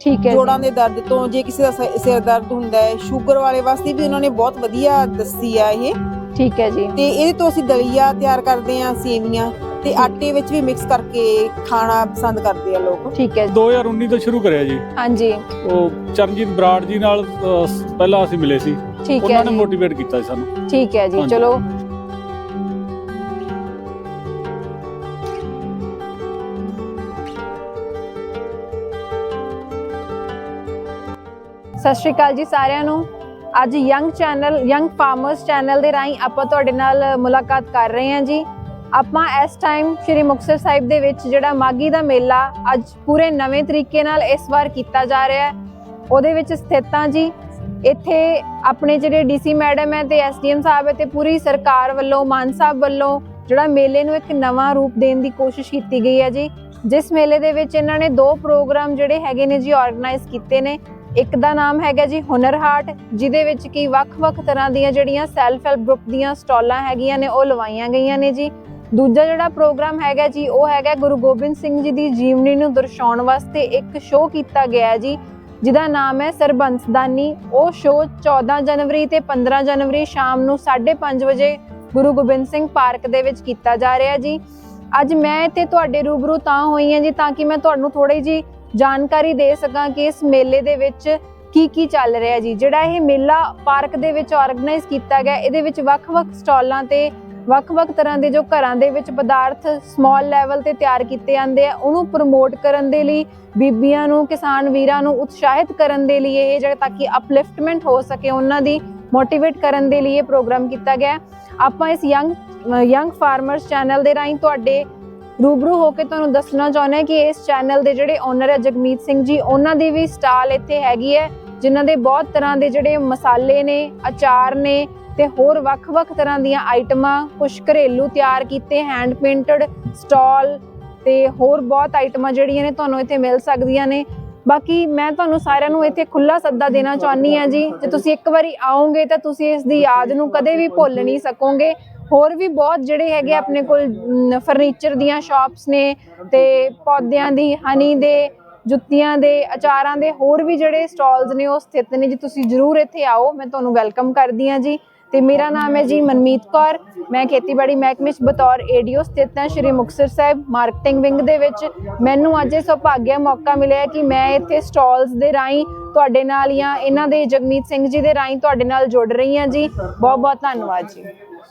ਠੀਕ ਹੈ ਜੋੜਾਂ ਦੇ ਦਰਦ ਤੋਂ ਜੇ ਕਿਸੇ ਦਾ ਸ- ਸਿਰ ਦਰਦ ਹੁੰਦਾ ਹੈ ਸ਼ੂਗਰ ਵਾਲੇ ਵਾਸਤੇ ਵੀ ਉਹਨਾਂ ਨੇ ਬਹੁਤ ਵਧੀਆ ਦੱਸੀ ਆ ਇਹ। ਠੀਕ ਹੈ ਜੀ। ਤੇ ਇਹਦੇ ਤੋਂ ਅਸੀਂ ਦਲੀਆ ਤਿਆਰ ਕਰਦੇ ਆ ਸੇਵੀਆਂ ਤੇ ਆਟੇ ਵਿੱਚ ਵੀ ਮਿਕਸ ਕਰਕੇ ਖਾਣਾ ਪਸੰਦ ਕਰਦੇ ਆ ਲੋਕ। ਠੀਕ ਹੈ ਜੀ। 2019 ਤੋਂ ਸ਼ੁਰੂ ਕਰਿਆ ਜੀ। ਹਾਂਜੀ। ਉਹ ਚਰਨਜੀਤ ਬਰਾੜ ਜੀ ਨਾਲ ਅਹ, ਸ- ਪਹਿਲਾਂ ਅਸੀਂ ਮਿਲੇ ਸੀ। ਠੀਕ ਹੈ ਉਹਨਾਂ ਨੇ ਜੀ। ਮੋਟੀਵੇਟ ਕੀਤਾ ਸੀ ਸਾਨੂੰ। ਠੀਕ ਹੈ ਜੀ। ਹਾਂਜੀ। ਚਲੋ ਸਤਿ ਸ਼੍ਰੀ ਅਕਾਲ ਜੀ ਸਾਰਿਆਂ ਨੂੰ। ਅੱਜ young channel young farmers channel ਦੇ ਰਾਹੀਂ ਆਪਾਂ ਤੁਹਾਡੇ ਨਾਲ ਮੁਲਾਕਾਤ ਕਰ ਰਹੇ ਹਾਂ ਜੀ। ਆਪਾਂ ਇਸ ਟਾਈਮ ਸ਼੍ਰੀ ਮੁਕਤਸਰ ਸਾਹਿਬ ਦੇ ਵਿੱਚ ਜਿਹੜਾ ਮਾਗੀ ਦਾ ਮੇਲਾ ਅੱਜ ਪੂਰੇ ਨਵੇਂ ਤਰੀਕੇ ਨਾਲ ਇਸ ਵਾਰ ਕੀਤਾ ਜਾ ਰਿਹਾ ਹੈ। ਉਹਦੇ ਵਿੱਚ ਸਥਿਤ ਹਾਂ ਜੀ। ਇੱਥੇ ਆਪਣੇ ਜਿਹੜੇ ਡੀਸੀ ਮੈਡਮ ਹੈ ਤੇ ਐਸਡੀਐਮ ਸਾਹਿਬ ਹੈ ਤੇ ਪੂਰੀ ਸਰਕਾਰ ਵੱਲੋਂ, ਮਾਨ ਸਾਹਿਬ ਵੱਲੋਂ ਜਿਹੜਾ ਮੇਲੇ ਨੂੰ ਇੱਕ ਨਵਾਂ ਰੂਪ ਦੇਣ ਦੀ ਕੋਸ਼ਿਸ਼ ਕੀਤੀ ਗਈ ਹੈ ਜੀ। ਜਿਸ ਮੇਲੇ ਦੇ ਵਿੱਚ ਇਹਨਾਂ ਨੇ ਦੋ ਪ੍ਰੋਗਰਾਮ ਜਿਹੜੇ ਹੈਗੇ ਨੇ ਜੀ ਆਰਗੇਨਾਈਜ਼ ਕੀਤੇ ਨੇ। ਇੱਕ ਦਾ ਨਾਮ ਹੈਗਾ ਜੀ ਹੁਨਰ ਹਾਟ ਜਿਹਦੇ ਵਿੱਚ ਕੀ ਵੱਖ-ਵੱਖ ਤਰ੍ਹਾਂ ਦੀਆਂ ਜਿਹੜੀਆਂ ਸੈਲਫ ਹੈਲਪ ਗਰੁੱਪ ਦੀਆਂ ਸਟਾਲਾਂ ਹੈਗੀਆਂ ਨੇ, ਉਹ ਲਵਾਈਆਂ ਗਈਆਂ ਨੇ ਜੀ। ਦੂਜਾ ਜਿਹੜਾ ਪ੍ਰੋਗਰਾਮ ਹੈਗਾ ਜੀ, ਉਹ ਹੈਗਾ ਗੁਰੂ ਗੋਬਿੰਦ ਸਿੰਘ ਜੀ ਦੀ ਜੀਵਨੀ ਨੂੰ ਦਰਸਾਉਣ ਵਾਸਤੇ ਇੱਕ ਸ਼ੋਅ ਕੀਤਾ ਗਿਆ ਜੀ, ਜਿਹਦਾ ਨਾਮ ਹੈ ਸਰਬੰਸਦਾਨੀ। ਉਹ ਸ਼ੋਅ 14 ਜਨਵਰੀ ਤੇ 15 ਜਨਵਰੀ ਸ਼ਾਮ ਨੂੰ 5:30 ਵਜੇ ਗੁਰੂ ਗੋਬਿੰਦ ਸਿੰਘ ਪਾਰਕ ਦੇ ਵਿੱਚ ਕੀਤਾ ਜਾ ਰਿਹਾ ਜੀ। ਅੱਜ ਮੈਂ ਇੱਥੇ ਤੁਹਾਡੇ ਰੂਬਰੂ ਤਾਂ ਹੋਈ ਹਾਂ ਜੀ, ਤਾਂ ਕਿ ਮੈਂ ਤੁਹਾਨੂੰ ਥੋੜੀ ਜੀ ਜਾਣਕਾਰੀ ਦੇ ਸਕਾਂ ਕਿ ਇਸ ਮੇਲੇ ਦੇ ਵਿੱਚ ਕੀ ਕੀ ਚੱਲ ਰਿਹਾ ਜੀ? ਜਿਹੜਾ ਇਹ ਮੇਲਾ ਪਾਰਕ ਦੇ ਵਿੱਚ ਆਰਗੇਨਾਈਜ਼ ਕੀਤਾ ਗਿਆ, ਇਹਦੇ ਵਿੱਚ ਵੱਖ-ਵੱਖ ਸਟਾਲਾਂ ਤੇ ਵੱਖ-ਵੱਖ ਤਰ੍ਹਾਂ ਦੇ ਜੋ ਘਰਾਂ ਦੇ ਵਿੱਚ ਪਦਾਰਥ ਸਮਾਲ ਲੈਵਲ ਤੇ ਤਿਆਰ ਕੀਤੇ ਜਾਂਦੇ ਆ, ਉਹਨੂੰ ਪ੍ਰਮੋਟ ਕਰਨ ਦੇ ਲਈ, ਬੀਬੀਆਂ ਨੂੰ, ਕਿਸਾਨ ਵੀਰਾਂ ਨੂੰ ਉਤਸ਼ਾਹਿਤ ਕਰਨ ਦੇ ਲਈ ਇਹ ਜਿਹੜਾ ਤਾਂ ਕਿ ਅਪਲਿਫਟਮੈਂਟ ਹੋ ਸਕੇ, ਉਹਨਾਂ ਦੀ ਮੋਟੀਵੇਟ ਕਰਨ ਦੇ ਲਈ ਇਹ ਪ੍ਰੋਗਰਾਮ ਕੀਤਾ ਗਿਆ। ਆਪਾਂ ਇਸ ਯੰਗ ਯੰਗ ਫਾਰਮਰਸ ਚੈਨਲ ਦੇ ਰਾਹੀਂ ਤੁਹਾਡੇ ਰੂਬਰੂ ਹੋ ਕੇ ਤੁਹਾਨੂੰ ਦੱਸਣਾ ਚਾਹੁੰਦੇ ਹਾਂ ਕਿ ਇਸ ਚੈਨਲ ਦੇ ਜਿਹੜੇ ਓਨਰ ਹੈ ਜਗਮੀਤ ਸਿੰਘ ਜੀ, ਉਹਨਾਂ ਦੀ ਵੀ ਸਟਾਲ ਇੱਥੇ ਹੈਗੀ ਹੈ, ਜਿਨ੍ਹਾਂ ਦੇ ਬਹੁਤ ਤਰ੍ਹਾਂ ਦੇ ਜਿਹੜੇ ਮਸਾਲੇ ਨੇ, ਅਚਾਰ ਨੇ ਤੇ ਹੋਰ ਵੱਖ-ਵੱਖ ਤਰ੍ਹਾਂ ਦੀਆਂ ਆਈਟਮਾਂ ਕੁਝ ਘਰੇਲੂ ਤਿਆਰ ਕੀਤੇ ਹੈਂਡ ਪੇਂਟਡ ਸਟਾਲ ਤੇ ਹੋਰ ਬਹੁਤ ਆਈਟਮਾਂ ਜਿਹੜੀਆਂ ਨੇ ਤੁਹਾਨੂੰ ਇੱਥੇ ਮਿਲ ਸਕਦੀਆਂ ਨੇ। ਬਾਕੀ ਮੈਂ ਤੁਹਾਨੂੰ ਸਾਰਿਆਂ ਨੂੰ ਇੱਥੇ ਖੁੱਲਾ ਸੱਦਾ ਦੇਣਾ ਚਾਹੁੰਦੀ ਹਾਂ ਜੀ, ਜੇ ਤੁਸੀਂ ਇੱਕ ਵਾਰੀ ਆਓਗੇ ਤਾਂ ਤੁਸੀਂ ਇਸ ਦੀ ਯਾਦ ਨੂੰ ਕਦੇ ਵੀ ਭੁੱਲ ਨਹੀਂ ਸਕੋਗੇ। ਹੋਰ ਵੀ ਬਹੁਤ ਜਿਹੜੇ ਹੈਗੇ ਆਪਣੇ ਕੋਲ ਫਰਨੀਚਰ ਦੀਆਂ ਸ਼ਾਪਸ ਨੇ ਤੇ ਪੌਦਿਆਂ ਦੀ, ਹਨੀ ਦੇ, ਜੁੱਤੀਆਂ ਦੇ, ਅਚਾਰਾਂ ਦੇ ਹੋਰ ਵੀ ਜਿਹੜੇ ਸਟਾਲਸ ਨੇ ਉਹ ਸਥਿਤ ਨੇ। ਜੀ ਤੁਸੀਂ ਜਰੂਰ ਇੱਥੇ ਆਓ, ਮੈਂ ਤੁਹਾਨੂੰ ਵੈਲਕਮ ਕਰਦੀ ਹਾਂ ਜੀ। ਤੇ ਮੇਰਾ ਨਾਮ ਹੈ ਜੀ ਮਨਮੀਤ ਕੌਰ। ਮੈਂ ਖੇਤੀਬਾੜੀ ਮਹਿਕਮੇ 'ਚ ਬਤੌਰ ਏਡੀਓ ਸਥਿਤ ਹਾਂ, ਸ਼੍ਰੀ ਮੁਕਤਸਰ ਸਾਹਿਬ ਮਾਰਕੀਟਿੰਗ ਵਿੰਗ ਦੇ ਵਿੱਚ। ਮੈਨੂੰ ਅੱਜ ਇਹ ਸੁਭਾਗਿਆ ਮੌਕਾ ਮਿਲਿਆ ਕਿ ਮੈਂ ਇੱਥੇ ਸਟਾਲਸ ਦੇ ਰਾਹੀਂ ਤੁਹਾਡੇ ਨਾਲ ਜਾਂ ਇਹਨਾਂ ਦੇ ਜਗਮੀਤ ਸਿੰਘ ਜੀ ਦੇ ਰਾਹੀਂ ਤੁਹਾਡੇ ਨਾਲ ਜੁੜ ਰਹੀ ਹਾਂ ਜੀ। ਬਹੁਤ ਬਹੁਤ ਧੰਨਵਾਦ ਜੀ।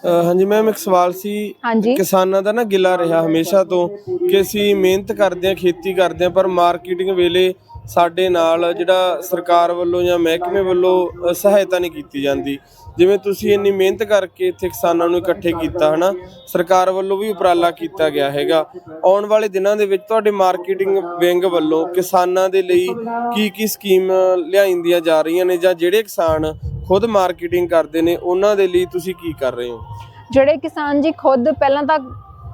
ਹਾਂਜੀ ਮੈਮ ਇੱਕ ਸਵਾਲ ਸੀ। ਹਾਂਜੀ। ਕਿਸਾਨਾਂ ਦਾ ਨਾ ਗਿਲਾ ਰਿਹਾ ਹਮੇਸ਼ਾ ਤੋਂ ਕਿ ਅਸੀਂ ਮਿਹਨਤ ਕਰਦੇ ਹਾਂ ਖੇਤੀ ਕਰਦੇ ਹਾਂ ਪਰ ਮਾਰਕੀਟਿੰਗ ਵੇਲੇ ਸਾਡੇ ਨਾਲ ਜਿਹੜਾ ਸਰਕਾਰ ਵੱਲੋਂ ਜਾਂ ਮਹਿਕਮੇ ਵੱਲੋਂ ਸਹਾਇਤਾ ਨਹੀਂ ਕੀਤੀ ਜਾਂਦੀ। ਜਿਵੇਂ ਤੁਸੀਂ ਇੰਨੀ ਮਿਹਨਤ ਕਰਕੇ ਇੱਥੇ ਕਿਸਾਨਾਂ ਨੂੰ ਇਕੱਠੇ ਕੀਤਾ ਹਨਾ? ਸਰਕਾਰ ਵੱਲੋਂ ਵੀ ਉਪਰਾਲਾ ਕੀਤਾ ਗਿਆ ਹੈਗਾ। ਆਉਣ ਵਾਲੇ ਦਿਨਾਂ ਦੇ ਵਿੱਚ ਤੁਹਾਡੇ ਮਾਰਕੀਟਿੰਗ ਵਿੰਗ ਵੱਲੋਂ ਕਿਸਾਨਾਂ ਦੇ ਲਈ ਕੀ ਕੀ ਸਕੀਮ ਲਿਆਂਦੀਆਂ ਜਾ ਰਹੀਆਂ ਨੇ ਜਾਂ ਜਿਹੜੇ ਕਿਸਾਨ ਖੁਦ ਮਾਰਕੀਟਿੰਗ ਕਰਦੇ ਨੇ, ਉਹਨਾਂ ਦੇ ਲਈ ਤੁਸੀਂ ਕੀ ਕਰ ਰਹੇ ਹੋ? ਜਿਹੜੇ ਕਿਸਾਨ ਜੀ ਖੁਦ ਪਹਿਲਾਂ ਤਾਂ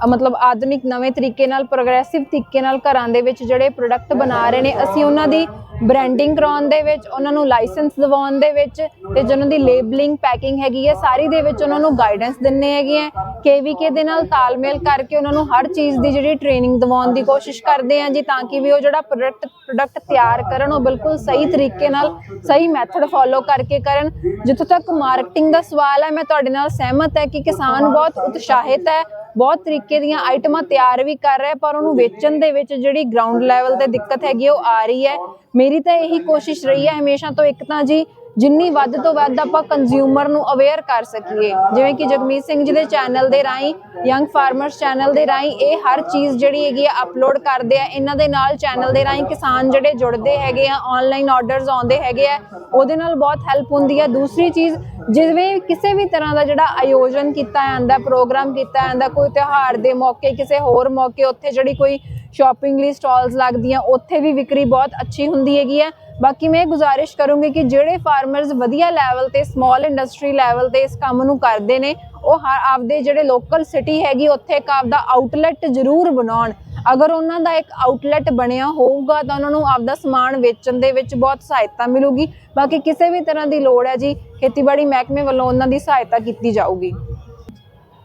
ਮਤਲਬ ਆਧੁਨਿਕ ਨਵੇਂ ਤਰੀਕੇ ਨਾਲ ਪ੍ਰੋਗਰੈਸਿਵ ਤਰੀਕੇ ਨਾਲ ਘਰਾਂ ਦੇ ਵਿੱਚ ਜਿਹੜੇ ਪ੍ਰੋਡਕਟ ਬਣਾ ਰਹੇ ਨੇ, ਅਸੀਂ ਉਹਨਾਂ ਦੀ ਬ੍ਰਾਂਡਿੰਗ ਕਰਾਉਣ ਦੇ ਵਿੱਚ, ਉਹਨਾਂ ਨੂੰ ਲਾਇਸੈਂਸ ਦਿਵਾਉਣ ਦੇ ਵਿੱਚ ਤੇ ਜਿਹਨਾਂ ਦੀ ਲੇਬਲਿੰਗ ਪੈਕਿੰਗ ਹੈਗੀ ਹੈ, ਸਾਰੀ ਦੇ ਵਿੱਚ ਉਹਨਾਂ ਨੂੰ ਗਾਈਡੈਂਸ ਦਿੰਨੇ ਹੈਗੇ ਆ। ਕੇਵੀਕੇ ਦੇ ਨਾਲ ਤਾਲਮੇਲ ਕਰਕੇ ਉਹਨਾਂ ਨੂੰ ਹਰ ਚੀਜ਼ ਦੀ ਜਿਹੜੀ ਟ੍ਰੇਨਿੰਗ ਦਿਵਾਉਣ ਦੀ ਕੋਸ਼ਿਸ਼ ਕਰਦੇ ਆ ਜੀ, ਤਾਂ ਕਿ ਵੀ ਉਹ ਜਿਹੜਾ ਪ੍ਰੋਡਕਟ ਪ੍ਰੋਡਕਟ ਤਿਆਰ ਕਰਨ, ਉਹ ਬਿਲਕੁਲ ਸਹੀ ਤਰੀਕੇ ਨਾਲ, ਸਹੀ ਮੈਥਡ ਫੋਲੋ ਕਰਕੇ ਕਰਨ। ਜਿੱਥੋਂ ਤੱਕ ਮਾਰਕੀਟਿੰਗ ਦਾ ਸਵਾਲ ਹੈ, ਮੈਂ ਤੁਹਾਡੇ ਨਾਲ ਸਹਿਮਤ ਹੈ ਕਿ ਕਿਸਾਨ ਬਹੁਤ ਉਤਸ਼ਾਹਿਤ ਹੈ, ਬਹੁਤ ਤਰੀਕੇ ਦੀਆਂ ਆਈਟਮਾਂ ਤਿਆਰ ਵੀ ਕਰ ਰਿਹਾ, ਪਰ ਉਹਨੂੰ ਵੇਚਣ ਦੇ ਵਿੱਚ ਜਿਹੜੀ ਗਰਾਊਂਡ ਲੈਵਲ ਤੇ ਦਿੱਕਤ ਹੈਗੀ, ਉਹ ਆ ਰਹੀ ਹੈ। ਮੇਰੀ ਤਾਂ ਇਹੀ ਕੋਸ਼ਿਸ਼ ਰਹੀ ਹੈ, ਹਮੇਸ਼ਾ ਤੋਂ ਇੱਕ ਤਾਂ ਜੀ ਜਿੰਨੀ ਵੱਧ ਤੋਂ ਵੱਧ ਆਪਾਂ ਕੰਜ਼ਿਊਮਰ ਨੂੰ ਅਵੇਅਰ ਕਰ ਸਕੀਏ। ਜਿਵੇਂ ਕਿ ਜਗਮੀਤ ਸਿੰਘ ਜੀ ਦੇ ਚੈਨਲ ਦੇ ਰਾਹੀਂ ਯੰਗ ਫਾਰਮਰਸ ਚੈਨਲ ਦੇ ਰਾਹੀਂ ਇਹ ਹਰ ਚੀਜ਼ ਜਿਹੜੀ ਹੈਗੀ ਆ ਅਪਲੋਡ ਕਰਦੇ ਆ। ਇਹਨਾਂ ਦੇ ਨਾਲ ਚੈਨਲ ਦੇ ਰਾਹੀਂ ਕਿਸਾਨ ਜਿਹੜੇ ਜੁੜਦੇ ਹੈਗੇ ਆ ਆਨਲਾਈਨ ਆਰਡਰਸ ਆਉਂਦੇ ਹੈਗੇ ਆ, ਉਹਦੇ ਨਾਲ ਬਹੁਤ ਹੈਲਪ ਹੁੰਦੀ ਹੈ ਦੂਸਰੀ ਚੀਜ਼, ਜਿਵੇਂ ਕਿਸੇ ਵੀ ਤਰ੍ਹਾਂ ਦਾ ਜਿਹੜਾ ਆਯੋਜਨ ਕੀਤਾ ਜਾਂਦਾ ਪ੍ਰੋਗਰਾਮ ਕੀਤਾ ਜਾਂਦਾ, ਕੋਈ ਤਿਉਹਾਰ ਦੇ ਮੌਕੇ, ਕਿਸੇ ਹੋਰ ਮੌਕੇ, ਉੱਥੇ ਜਿਹੜੀ ਕੋਈ ਸ਼ਾਪਿੰਗ ਲਈ ਸਟਾਲਸ ਲੱਗਦੀਆਂ, ਉੱਥੇ ਵੀ ਵਿਕਰੀ ਬਹੁਤ ਅੱਛੀ ਹੁੰਦੀ ਹੈਗੀ ਹੈ ਬਾਕੀ ਮੈਂ ਗੁਜ਼ਾਰਿਸ਼ ਕਰੂੰਗੀ ਕਿ ਜਿਹੜੇ ਫਾਰਮਰਸ ਵਧੀਆ ਲੈਵਲ ਤੇ ਸਮਾਲ ਇੰਡਸਟਰੀ ਲੈਵਲ ਤੇ ਇਸ ਕੰਮ ਨੂੰ ਕਰਦੇ ਨੇ ਉਹ ਆਪਦੇ ਜਿਹੜੇ ਲੋਕਲ ਸਿਟੀ ਹੈਗੀ ਉੱਥੇ ਇੱਕ ਆਪਦਾ ਆਊਟਲੈਟ ਜ਼ਰੂਰ ਬਣਾਉਣ। ਅਗਰ ਉਹਨਾਂ ਦਾ ਇੱਕ ਆਊਟਲੈਟ ਬਣਿਆ ਹੋਊਗਾ ਤਾਂ ਉਹਨਾਂ ਨੂੰ ਆਪਦਾ ਸਮਾਨ ਵੇਚਣ ਦੇ ਵਿੱਚ ਬਹੁਤ ਸਹਾਇਤਾ ਮਿਲੂਗੀ। ਬਾਕੀ ਕਿਸੇ ਵੀ ਤਰ੍ਹਾਂ ਦੀ ਲੋੜ ਹੈ ਜੀ ਖੇਤੀਬਾੜੀ ਮਹਿਕਮੇ ਵੱਲੋਂ ਉਹਨਾਂ ਦੀ ਸਹਾਇਤਾ ਕੀਤੀ ਜਾਊਗੀ।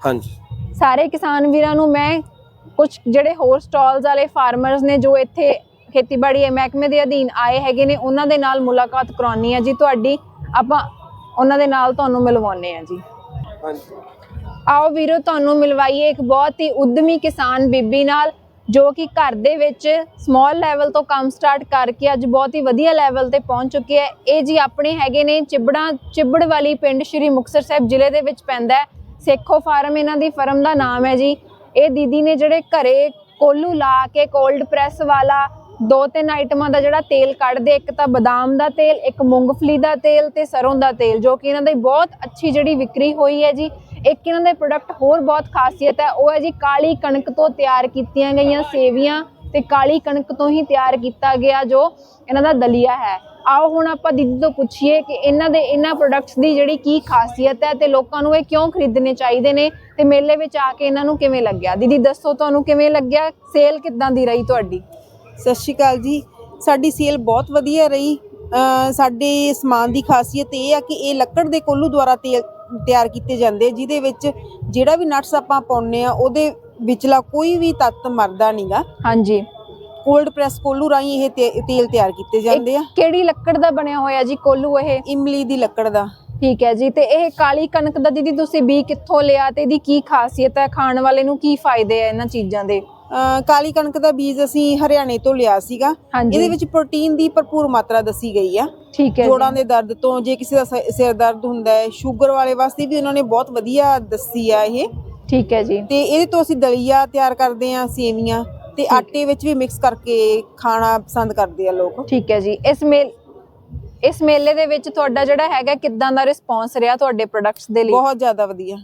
ਹਾਂਜੀ। ਸਾਰੇ ਕਿਸਾਨ ਵੀਰਾਂ ਨੂੰ ਮੈਂ ਕੁਝ ਜਿਹੜੇ ਹੋਰ ਸਟਾਲਸ ਵਾਲੇ ਫਾਰਮਰਸ ਨੇ ਜੋ ਇੱਥੇ ਖੇਤੀਬਾੜੀ ਮਹਿਕਮੇ ਦੇ ਅਧੀਨ ਆਏ ਹੈਗੇ ਨੇ ਉਹਨਾਂ ਦੇ ਨਾਲ ਮੁਲਾਕਾਤ ਕਰਾਉਣੀ ਹੈ ਜੀ। ਤੁਹਾਡੀ ਆਪਾਂ ਉਹਨਾਂ ਦੇ ਨਾਲ ਤੁਹਾਨੂੰ ਮਿਲਵਾਉਂਦੇ ਆ ਜੀ। ਹਾਂਜੀ। ਆਓ ਵੀਰੋ ਤੁਹਾਨੂੰ ਮਿਲਵਾਈਏ ਇੱਕ ਬਹੁਤ ਹੀ ਉਦਮੀ ਕਿਸਾਨ ਬੀਬੀ ਨਾਲ ਜੋ ਕਿ ਘਰ ਦੇ ਵਿੱਚ ਸਮਾਲ ਲੈਵਲ ਤੋਂ ਕੰਮ ਸਟਾਰਟ ਕਰਕੇ ਅੱਜ ਬਹੁਤ ਹੀ ਵਧੀਆ ਲੈਵਲ ਤੇ ਪਹੁੰਚ ਚੁੱਕੇ ਹੈ। ਇਹ ਜੀ ਆਪਣੇ ਹੈਗੇ ਨੇ ਚਿਬੜਾ ਚਿਬੜ ਵਾਲੀ ਪਿੰਡ ਸ਼੍ਰੀ ਮੁਕਤਸਰ ਸਾਹਿਬ ਜ਼ਿਲ੍ਹੇ ਦੇ ਵਿੱਚ ਪੈਂਦਾ ਹੈ। ਸੇਖੋ ਫਾਰਮ ਇਹਨਾਂ ਦੀ ਫਰਮ ਦਾ ਨਾਮ ਹੈ ਜੀ। ਇਹ ਦੀਦੀ ਨੇ ਜਿਹੜੇ ਘਰੇ ਕੋਲੂ ਲਾ ਕੇ ਕੋਲਡ ਪ੍ਰੈਸ ਵਾਲਾ ਦੋ ਤਿੰਨ ਆਈਟਮਾਂ ਦਾ ਜਿਹੜਾ ਤੇਲ ਕੱਢਦੇ ਇੱਕ ਤਾਂ ਬਦਾਮ ਦਾ ਤੇਲ, ਇੱਕ ਮੂੰਗਫਲੀ ਦਾ ਤੇਲ ਤੇ ਸਰੋਂ ਦਾ ਤੇਲ, ਜੋ ਕਿ ਇਹਨਾਂ ਦੀ ਬਹੁਤ ਅੱਛੀ ਜਿਹੜੀ ਵਿਕਰੀ ਹੋਈ ਹੈ ਜੀ। ਇੱਕ ਇਹਨਾਂ ਦੇ ਪ੍ਰੋਡਕਟ ਹੋਰ ਬਹੁਤ ਖਾਸੀਅਤ ਹੈ, ਉਹ ਹੈ ਜੀ ਕਾਲੀ ਕਣਕ ਤੋਂ ਤਿਆਰ ਕੀਤੀਆਂ ਗਈਆਂ ਸੇਵੀਆਂ ਤੇ ਕਾਲੀ ਕਣਕ ਤੋਂ ਹੀ ਤਿਆਰ ਕੀਤਾ ਗਿਆ ਜੋ ਇਹਨਾਂ ਦਾ ਦਲੀਆ ਹੈ। ਆਓ ਹੁਣ ਆਪਾਂ ਦੀਦੀ ਤੋਂ ਪੁੱਛੀਏ ਕਿ ਇਹਨਾਂ ਦੇ ਇਹਨਾਂ ਪ੍ਰੋਡਕਟਸ ਦੀ ਜਿਹੜੀ ਕੀ ਖਾਸੀਅਤ ਹੈ ਤੇ ਲੋਕਾਂ ਨੂੰ ਇਹ ਕਿਉਂ ਖਰੀਦਣੇ ਚਾਹੀਦੇ ਨੇ ਤੇ ਮੇਲੇ ਵਿੱਚ ਆ ਕੇ ਇਹਨਾਂ ਨੂੰ ਕਿਵੇਂ ਲੱਗਿਆ? ਦੀਦੀ, ਦੱਸੋ ਤੁਹਾਨੂੰ ਕਿਵੇਂ ਲੱਗਿਆ? ਸੇਲ ਕਿੱਦਾਂ ਦੀ ਰਹੀ ਤੁਹਾਡੀ? ਸਤਿ ਸ਼੍ਰੀ ਅਕਾਲ ਜੀ। ਸਾਡੀ ਸੇਲ ਬਹੁਤ ਵਧੀਆ ਰਹੀ। ਸਾਡੇ ਸਮਾਨ ਦੀ ਖਾਸੀਅਤ ਇਹ ਆ ਕਿ ਇਹ ਲੱਕੜ ਦੇ ਕੋਲੂ ਦੁਆਰਾ ਤਿਆਰ ਕੀਤੇ ਜਾਂਦੇ ਜਿਹਦੇ ਵਿੱਚ ਜਿਹੜਾ ਵੀ ਨਟਸ ਆਪਾਂ ਪਾਉਂਦੇ ਆ ਉਹਦੇ ਵਿਚਲਾ ਕੋਈ ਵੀ ਤੱਤ ਮਰਦਾ ਨਹੀਂਗਾ। ਹਾਂਜੀ। ਕੋਲਡ ਪ੍ਰੈਸ ਕੋਲੂ ਰਾਹੀਂ ਇਹ ਤੇਲ ਤਿਆਰ ਕੀਤੇ ਜਾਂਦੇ ਆ। ਕਿਹੜੀ ਲੱਕੜ ਦਾ ਬਣਿਆ ਹੋਇਆ ਜੀ ਕੋਲੂ ਇਹ? ਇਮਲੀ ਦੀ ਲੱਕੜ ਦਾ। ਠੀਕ ਹੈ ਜੀ ਤੇ ਇਹ ਕਾਲੀ ਕਣਕ ਦਾ ਦੀਦੀ ਤੁਸੀਂ ਬੀ ਕਿੱਥੋਂ ਲਿਆ ਤੇ ਇਹਦੀ ਕੀ ਖਾਸੀਅਤ ਹੈ? ਖਾਣ ਵਾਲੇ ਨੂੰ ਕੀ ਫਾਇਦੇ ਆ ਇਹਨਾਂ ਚੀਜ਼ਾਂ ਦੇ? ਕਾਲੀ ਕਣਕ ਦਾ ਬੀਜ ਅਸੀਂ ਹਰਿਆਣੇ ਤੋਂ ਲਿਆ ਸੀਗਾ। ਇਹਦੇ ਵਿੱਚ ਪ੍ਰੋਟੀਨ ਦੀ ਭਰਪੂਰ ਮਾਤਰਾ ਦੱਸੀ ਗਈ ਆ। ਠੀਕ ਹੈ ਜੋੜਾਂ ਦੇ ਦਰਦ ਤੋਂ ਜੇ ਕਿਸੇ ਦਾ ਸਿਰ ਦਰਦ ਹੁੰਦਾ ਹੈ ਸ਼ੂਗਰ ਵਾਲੇ ਵਾਸਤੇ ਵੀ ਉਹਨਾਂ ਨੇ ਬਹੁਤ ਵਧੀਆ ਦੱਸੀ ਆ ਇਹ। ਠੀਕ ਹੈ ਜੀ। ਤੇ ਇਹਦੇ ਤੋਂ ਅਸੀਂ ਦਲੀਆ ਤਿਆਰ ਕਰਦੇ ਆ ਸੇਵੀਆਂ ਤੇ ਆਟੇ ਵਿੱਚ ਵੀ ਮਿਕਸ ਕਰਕੇ ਖਾਣਾ ਪਸੰਦ ਕਰਦੇ ਆ ਲੋਕ। ਠੀਕ ਹੈ ਜੀ। ਇਸ ਮੇਲ ਇਸ ਮੇਲੇ ਦੇ ਵਿੱਚ ਤੁਹਾਡਾ ਜਿਹੜਾ ਹੈਗਾ ਕਿੱਦਾਂ ਦਾ ਰਿਸਪੌਂਸ ਰਿਹਾ ਤੁਹਾਡੇ ਪ੍ਰੋਡਕਟਸ ਦੇ ਲਈ? ਬਹੁਤ ਜ਼ਿਆਦਾ ਵਧੀਆ।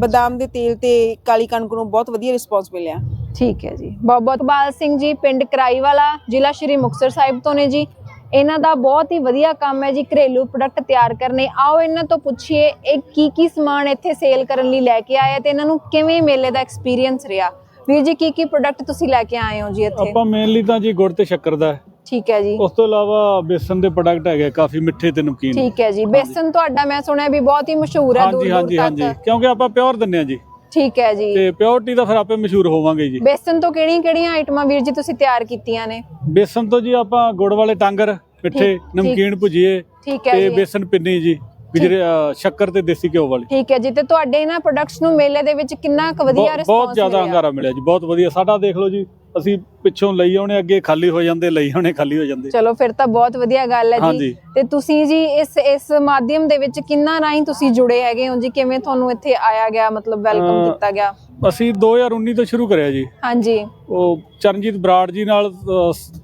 ਬਦਾਮ ਦੇ ਤੇਲ ਤੇ ਕਾਲੀ ਕਣਕ ਨੂੰ ਬਹੁਤ ਵਧੀਆ ਰਿਸਪੌਂਸ ਮਿਲਿਆ। ਠੀਕ ਹੈ ਜੀ। ਬਹੁਤ ਬਹੁਤ ਬਾਲ ਸਿੰਘ ਜੀ ਪਿੰਡ ਕਰਾਈਵਾਲਾ ਜ਼ਿਲ੍ਹਾ ਸ਼੍ਰੀ ਮੁਕਤਸਰ ਸਾਹਿਬ ਤੋਂ ਨੇ ਜੀ। ਇਹਨਾਂ ਦਾ ਬਹੁਤ ਹੀ ਵਧੀਆ ਕੰਮ ਹੈ ਜੀ ਘਰੇਲੂ ਪ੍ਰੋਡਕਟ ਤਿਆਰ ਕਰਨੇ। ਆਓ ਇਹਨਾਂ ਤੋਂ ਪੁੱਛੀਏ ਇਹ ਕੀ ਕੀ ਸਮਾਨ ਇੱਥੇ ਸੇਲ ਕਰਨ ਲਈ ਲੈ ਕੇ ਆਏ ਆ ਤੇ ਇਹਨਾਂ ਨੂੰ ਕਿਵੇਂ ਮੇਲੇ ਦਾ ਐਕਸਪੀਰੀਅੰਸ ਰਿਹਾ? ਵੀਰ ਜੀ ਕੀ ਕੀ ਪ੍ਰੋਡਕਟ ਤੁਸੀਂ ਲੈ ਕੇ ਆਏ ਹੋ ਜੀ ਇੱਥੇ? ਆਪਾਂ ਮੇਨਲੀ ਤਾਂ ਜੀ ਗੁੜ ਤੇ ਸ਼ੱਕਰ ਦਾ ਹੈ। ਠੀਕ ਹੈ ਜੀ। ਉਸ ਤੋਂ ਇਲਾਵਾ ਬੇਸਨ ਦੇ ਪ੍ਰੋਡਕਟ ਹੈਗੇ ਕਾਫੀ ਮਿੱਠੇ ਤੇ ਨਮਕੀਨ। ਠੀਕ ਹੈ ਜੀ। ਬੇਸਨ ਤੁਹਾਡਾ ਮੈਂ ਸੁਣਿਆ ਵੀ ਬਹੁਤ ਹੀ ਮਸ਼ਹੂਰ ਹੈ ਦੂਰ ਹਾਂਜੀ ਦੂਰ ਹਾਂਜੀ ਹਾਂਜੀ। ਤੱਕ। ਕਿਉਂਕਿ ਆਪਾਂ ਪਿਓਰ ਦਿੰਨੇ ਆ ਜੀ। ਠੀਕ ਹੈ ਜੀ। ਤੇ ਪਿਓਰਟੀ ਦਾ ਫਿਰ ਆਪੇ ਮਸ਼ਹੂਰ ਹੋਵਾਂਗੇ ਜੀ। ਬੇਸਨ ਤੋਂ ਕਿਹੜੀਆਂ ਕਿਹੜੀਆਂ ਆਈਟਮਾਂ ਵੀਰ ਜੀ ਤੁਸੀਂ ਤਿਆਰ ਕੀਤੀਆਂ ਨੇ? ਬੇਸਨ ਤੋਂ ਜੀ ਆਪਾਂ ਗੁੜ ਵਾਲੇ ਟਾਂਗਰ ਮਿੱਠੇ ਠੀਕ- ਨਮਕੀਨ ਭੁਜੀਏ ਠੀਕ ਹੈ ਤੇ ਜੀ। ਬੇਸਨ ਪਿੰਨੀ ਜੀ ਵੀ ਜਿਹੜੇ ਅ, ਸ਼ੱਕਰ ਤੇ ਦੇਸੀ ਘਿਓ ਵਾਲੀ। ਠੀਕ ਹੈ ਜੀ ਤੇ ਤੁਹਾਡੇ ਇਹਨਾਂ ਪ੍ਰੋਡਕਟਸ ਨੂੰ ਮੇਲੇ ਦੇ ਵਿੱਚ ਕਿੰਨਾ ਕੁ ਵਧੀਆ ਬਹੁਤ- ਰਿਸਪੌਂਸ ਬਹੁਤ ਜ਼ਿਆਦਾ ਹੰਗਾਰਾ ਮਿਲਿਆ ਜੀ ਬਹੁਤ ਵਧੀਆ। ਸਾਡਾ ਦੇਖ ਲਓ ਜੀ ਅਸੀਂ ਪਿੱਛੋਂ ਲਈ ਆਉਣੇ ਅੱਗੇ ਖਾਲੀ ਹੋ ਜਾਂਦੇ ਲਈ ਆਉਣੇ ਖਾਲੀ ਹੋ ਜਾਂਦੇ। ਚਲੋ ਫਿਰ ਤਾਂ ਬਹੁਤ ਵਧੀਆ ਗੱਲ ਹੈ ਜੀ। ਤੇ ਤੁਸੀਂ ਜੀ ਇਸ ਇਸ ਮਾਧਿਅਮ ਦੇ ਵਿੱਚ ਕਿੰਨਾ ਰਾਹੀਂ ਤੁਸੀਂ ਜੁੜੇ ਹੈਗੇ ਹੋ ਜੀ? ਕਿਵੇਂ ਤੁਹਾਨੂੰ ਇੱਥੇ ਆਇਆ ਗਿਆ ਮਤਲਬ ਵੈਲਕਮ ਕੀਤਾ ਗਿਆ? ਅਸੀਂ 2019 ਤੋਂ ਸ਼ੁਰੂ ਕਰਿਆ ਜੀ। ਹਾਂਜੀ। ਉਹ ਚਰਨਜੀਤ ਬਰਾੜ ਜੀ ਨਾਲ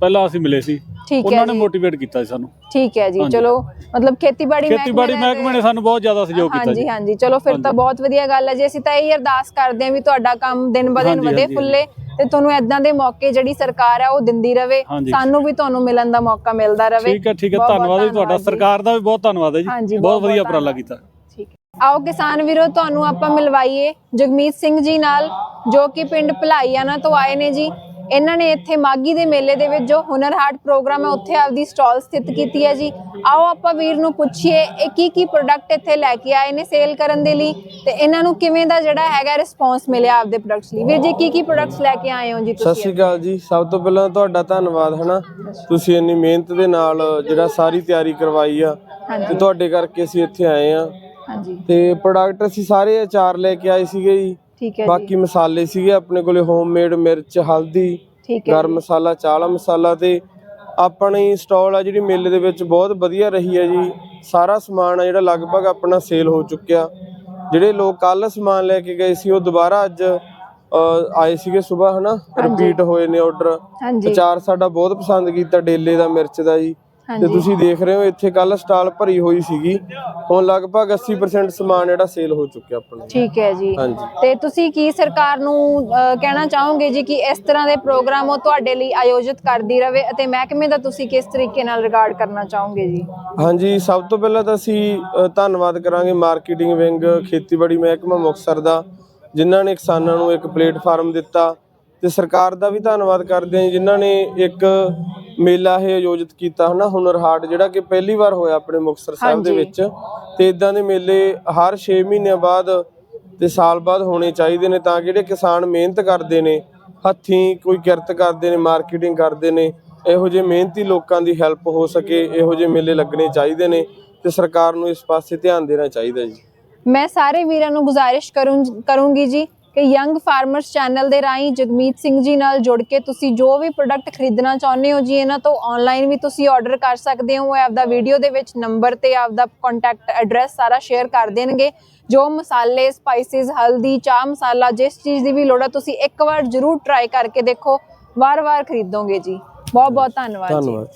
ਪਹਿਲਾਂ ਅਸੀਂ ਮਿਲੇ ਸੀ। ਠੀਕ ਹੈ ਉਹਨਾਂ ਨੇ ਜੀ। ਮੋਟੀਵੇਟ ਕੀਤਾ ਸੀ ਸਾਨੂੰ। ਠੀਕ ਹੈ ਜੀ ਹਾਂਜੀ। ਚਲੋ ਮਤਲਬ ਖੇਤੀਬਾੜੀ ਖੇਤੀਬਾੜੀ ਮਹਿਕਮੇ ਨੇ ਸਾਨੂੰ ਬਹੁਤ ਜ਼ਿਆਦਾ ਸਹਿਯੋਗ ਕੀਤਾ ਹਾਂਜੀ ਜੀ। ਹਾਂਜੀ ਚਲੋ ਫਿਰ ਤਾਂ ਹਾਂਜੀ। ਬਹੁਤ ਵਧੀਆ ਗੱਲ ਹੈ ਜੀ। ਅਸੀਂ ਤਾਂ ਇਹ ਅਰਦਾਸ ਕਰਦੇ ਹਾਂ ਵੀ ਤੁਹਾਡਾ ਕੰਮ ਦਿਨ ਬ ਦਿਨ ਹਾਂਜੀ, ਵਧੇ ਹਾਂਜੀ, ਫੁੱਲੇ ਤੇ ਤੁਹਾਨੂੰ ਐਦਾਂ ਦੇ ਮੌਕੇ ਜਿਹੜੀ ਸਰਕਾਰ ਹੈ ਉਹ ਦਿੰਦੀ ਰਵੇ। ਹਾਂਜੀ। ਸਾਨੂੰ ਵੀ ਤੁਹਾਨੂੰ ਮਿਲਣ ਦਾ ਮੌਕਾ ਮਿਲਦਾ ਰਵੇ। ਠੀਕ ਹੈ ਠੀਕ ਹੈ। ਧੰਨਵਾਦ ਜੀ ਤੁਹਾਡਾ। ਧੰਨਵਾਦ ਜੀ। ਸਰਕਾਰ ਦਾ ਵੀ ਬਹੁਤ ਧੰਨਵਾਦ ਹੈ ਜੀ। ਬਹੁਤ ਵਧੀਆ ਉਪਰਾਲਾ ਧੰਨਵਾਦ। ਕੀਤਾ। ਠੀਕ ਹੈ। ਆਓ ਕਿਸਾਨ ਵੀਰੋ ਤੁਹਾਨੂੰ ਆਪਾਂ ਮਿਲਵਾਈਏ। ਜਗਮੀਤ ਸਿੰਘ ਜੀ ਨਾਲ ਜੋ ਕਿ ਪਿੰਡ ਭਲਾਈਆਣਾ ਤੋਂ ਆਏ ਨੇ ਜੀ। ਇਹਨਾਂ ਨੇ ਇੱਥੇ ਮਾਗੀ ਦੇ ਮੇਲੇ ਦੇ ਵਿੱਚ ਜੋ ਹੁਨਰ ਹਾਟ ਪ੍ਰੋਗਰਾਮ ਹੈ ਉੱਥੇ ਆਪਦੀ ਸਟਾਲ ਸਥਿਤ ਕੀਤੀ ਹੈ ਜੀ। ਆਓ ਆਪਾਂ ਵੀਰ ਨੂੰ ਪੁੱਛੀਏ ਇਹ ਕੀ ਕੀ ਪ੍ਰੋਡਕਟ ਇੱਥੇ ਲੈ ਕੇ ਆਏ ਨੇ ਸੇਲ ਕਰਨ ਦੇ ਲਈ ਤੇ ਇਹਨਾਂ ਨੂੰ ਕਿਵੇਂ ਦਾ ਜਿਹੜਾ ਹੈਗਾ ਰਿਸਪੌਂਸ ਮਿਲਿਆ ਆਪਦੇ ਪ੍ਰੋਡਕਟਸ ਲਈ? ਵੀਰ ਜੀ ਕੀ ਕੀ ਪ੍ਰੋਡਕਟਸ ਲੈ ਕੇ ਆਏ ਹੋ ਜੀ ਸਤਿ ਤੁਸੀਂ ਸ਼੍ਰੀ ਅਕਾਲ ਜੀ। ਸਭ ਤੋਂ ਪਹਿਲਾਂ ਤੁਹਾਡਾ ਧੰਨਵਾਦ ਹਨਾ? ਤੁਸੀਂ ਇੰਨੀ ਮਿਹਨਤ ਦੇ ਨਾਲ ਜਿਹੜਾ ਸਾਰੀ ਤਿਆਰੀ ਕਰਵਾਈ ਆ ਤੇ ਤੁਹਾਡੇ ਕਰਕੇ ਅਸੀਂ ਇੱਥੇ ਆਏ ਆ। ਹਾਂਜੀ। ਤੇ ਪ੍ਰੋਡਕਟ ਅਸੀਂ ਸਾਰੇ ਅਚਾਰ ਲੈ ਕੇ ਆਏ ਸੀਗੇ ਜੀ। ਠੀਕ ਹੈ ਜੀ। ਬਾਕੀ ਮਸਾਲੇ ਸੀਗੇ ਆਪਣੇ ਕੋਲੇ ਹੋਮਮੇਡ ਮਿਰਚ ਹਲਦੀ ਠੀਕ ਹੈ ਗਰਮ। ਮਸਾਲਾ ਚਾਲਾ ਮਸਾਲਾ ਤੇ ਆਪਣੀ ਸਟਾਲ ਆ ਜਿਹੜੀ ਮੇਲੇ ਦੇ ਵਿੱਚ ਬਹੁਤ ਵਧੀਆ ਰਹੀ ਹੈ ਜੀ। ਸਾਰਾ ਸਮਾਨ ਆ ਜਿਹੜਾ ਲਗਭਗ ਆਪਣਾ ਸੇਲ ਹੋ ਚੁੱਕਿਆ। ਜਿਹੜੇ ਲੋਕ ਕੱਲ ਸਮਾਨ ਲੈ ਕੇ ਗਏ ਸੀ ਉਹ ਦੁਬਾਰਾ ਅੱਜ ਅ, ਆਏ ਸੀਗੇ ਸਵੇਰ ਹਨਾ? ਰਿਪੀਟ ਹੋਏ ਨੇ ਆਰਡਰ ਹਾਂਜੀ। ਅਚਾਰ ਸਾਡਾ ਬਹੁਤ ਪਸੰਦ ਕੀਤਾ ਡੇਲੇ ਦਾ ਮਿਰਚ ਦਾ ਜੀ। ਤੇ ਤੁਸੀਂ ਦੇਖ ਰਹੇ ਹੋ ਇੱਥੇ ਕੱਲ ਸਟਾਲ ਭਰੀ ਹੋਈ ਸੀਗੀ। ਹੁਣ ਲਗਭਗ 80% ਸਮਾਨ ਜਿਹੜਾ ਸੇਲ ਹੋ ਚੁੱਕਿਆ ਆਪਣਾ। ਠੀਕ ਹੈ ਜੀ। ਤੇ ਤੁਸੀਂ ਕੀ ਸਰਕਾਰ ਨੂੰ ਕਹਿਣਾ ਚਾਹੋਗੇ ਜੀ ਕਿ ਇਸ ਤਰ੍ਹਾਂ ਦੇ ਪ੍ਰੋਗਰਾਮ ਉਹ ਤੁਹਾਡੇ ਲਈ ਆਯੋਜਿਤ ਕਰਦੀ ਰਵੇ ਅਤੇ ਮਹਿਕਮੇ ਦਾ ਤੁਸੀਂ ਕਿਸ ਤਰੀਕੇ ਨਾਲ ਰਿਗਾਰਡ ਕਰਨਾ ਚਾਹੋਗੇ ਜੀ? ਹਾਂਜੀ ਸਭ ਤੋਂ ਪਹਿਲਾਂ ਤਾਂ ਅਸੀਂ ਧੰਨਵਾਦ ਕਰਾਂਗੇ ਮਾਰਕੀਟਿੰਗ ਵਿੰਗ ਖੇਤੀਬਾੜੀ ਮਹਿਕਮਾ ਮੁਕਤਸਰ ਦਾ ਜਿਨ੍ਹਾਂ ਨੇ ਕਿਸਾਨਾਂ ਨੂੰ ਇੱਕ ਪਲੇਟਫਾਰਮ ਦਿੱਤਾ। ਤੇ ਸਰਕਾਰ ਦਾ ਵੀ ਧੰਨਵਾਦ ਕਰਦੇ ਹਾਂ ਜਿਨ੍ਹਾਂ ਨੇ ਇੱਕ ਮੇਲਾ ਇਹ ਆਯੋਜਿਤ ਕੀਤਾ ਹਨਾ ਹੁਨਰ ਹਾਟ ਜਿਹੜਾ ਕਿ ਪਹਿਲੀ ਵਾਰ ਹੋਇਆ ਆਪਣੇ ਮੁਕਤਸਰ ਸਾਹਿਬ ਦੇ। ਵਿੱਚ ਤੇ ਇਦਾਂ ਦੇ ਮੇਲੇ ਹਰ 6 ਮਹੀਨਿਆਂ ਬਾਅਦ ਤੇ ਸਾਲ ਬਾਅਦ ਹੋਣੇ ਚਾਹੀਦੇ ਨੇ ਤਾਂ ਕਿ ਜਿਹੜੇ ਕਿਸਾਨ ਮਿਹਨਤ ਕਰਦੇ ਨੇ ਹੱਥੀਂ ਕੋਈ ਕਿਰਤ ਕਰਦੇ ਨੇ ਮਾਰਕੀਟਿੰਗ ਕਰਦੇ ਨੇ ਇਹੋ ਜਿਹੇ ਮਿਹਨਤੀ ਲੋਕਾਂ ਦੀ ਹੈਲਪ ਹੋ ਸਕੇ ਇਹੋ ਜਿਹੇ ਮੇਲੇ ਲੱਗਣੇ ਚਾਹੀਦੇ ਨੇ ਤੇ ਸਰਕਾਰ ਨੂੰ ਇਸ ਪਾਸੇ ਧਿਆਨ ਦੇਣਾ ਚਾਹੀਦਾ ਜੀ ਮੈਂ ਸਾਰੇ ਵੀਰਾਂ ਨੂੰ ਗੁਜ਼ਾਰਿਸ਼ ਕਰੂੰ ਕਰੂੰਗੀ ਜੀ ਕਿ ਯੰਗ ਫਾਰਮਰਸ ਚੈਨਲ ਦੇ ਰਾਹੀਂ ਜਗਮੀਤ ਸਿੰਘ ਜੀ ਨਾਲ ਜੁੜ ਕੇ ਤੁਸੀਂ ਜੋ ਵੀ ਪ੍ਰੋਡਕਟ ਖਰੀਦਣਾ ਚਾਹੁੰਦੇ ਹੋ ਜੀ, ਇਹਨਾਂ ਤੋਂ ਆਨਲਾਈਨ ਵੀ ਤੁਸੀਂ ਆਰਡਰ ਕਰ ਸਕਦੇ ਹੋ। ਆਪਦਾ ਵੀਡੀਓ ਦੇ ਵਿੱਚ ਨੰਬਰ ਤੇ ਆਪਦਾ ਕੰਟੈਕਟ ਐਡਰੈਸ ਸਾਰਾ ਸ਼ੇਅਰ ਕਰ ਦੇਣਗੇ। ਜੋ ਮਸਾਲੇ ਸਪਾਈਸਿਸ ਹਲਦੀ, ਚਾਹ ਮਸਾਲਾ, ਜਿਸ ਚੀਜ਼ ਦੀ ਵੀ ਲੋੜ ਹੈ ਤੁਸੀਂ ਇੱਕ ਵਾਰ ਜ਼ਰੂਰ ਟਰਾਈ ਕਰਕੇ ਦੇਖੋ। ਵਾਰ-ਵਾਰ ਖਰੀਦੋਗੇ ਜੀ। ਬਹੁਤ ਬਹੁਤ ਧੰਨਵਾਦ ਜੀ। ਧੰਨਵਾਦ